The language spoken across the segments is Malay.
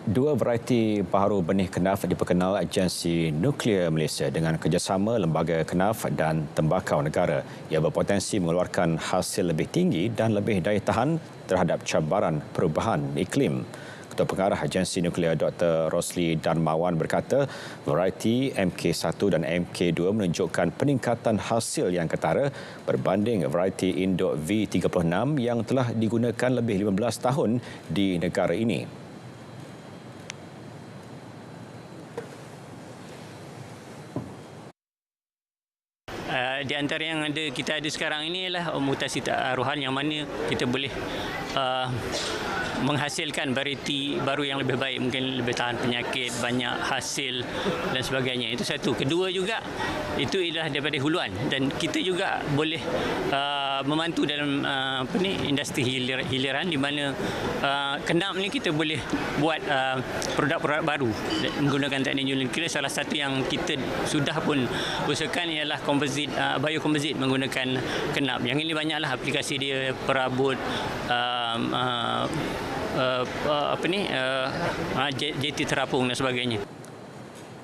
Dua varieti baharu benih kenaf diperkenal Agensi Nuklear Malaysia dengan kerjasama Lembaga Kenaf dan Tembakau Negara yang berpotensi mengeluarkan hasil lebih tinggi dan lebih daya tahan terhadap cabaran perubahan iklim. Ketua Pengarah Agensi Nuklear Dr. Rosli Darmawan berkata, varieti MK1 dan MK2 menunjukkan peningkatan hasil yang ketara berbanding varieti Indok V36 yang telah digunakan lebih 15 tahun di negara ini. Uh, di antara yang ada kita ada sekarang ini ialah mutasi taruhan yang mana kita boleh uh, menghasilkan varieti baru yang lebih baik. Mungkin lebih tahan penyakit banyak hasil dan sebagainya. Itu satu. Kedua juga itu ialah daripada huluan. Dan kita juga boleh uh, membantu dalam uh, apa ni industri hilir, hiliran di mana uh, kenam ni kita boleh buat uh, produk-produk baru. Menggunakan teknik nuklear salah satu yang kita sudah pun usahakan ialah komposit komposit uh, biokomposit menggunakan kenap. Yang ini banyaklah aplikasi dia perabot um, uh, uh, uh, apa ni uh, uh, JT terapung dan sebagainya.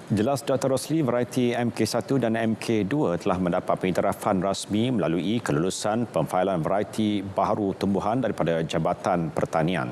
Jelas Dr. Rosli, varieti MK1 dan MK2 telah mendapat pengiktirafan rasmi melalui kelulusan pemfailan varieti baharu tumbuhan daripada Jabatan Pertanian.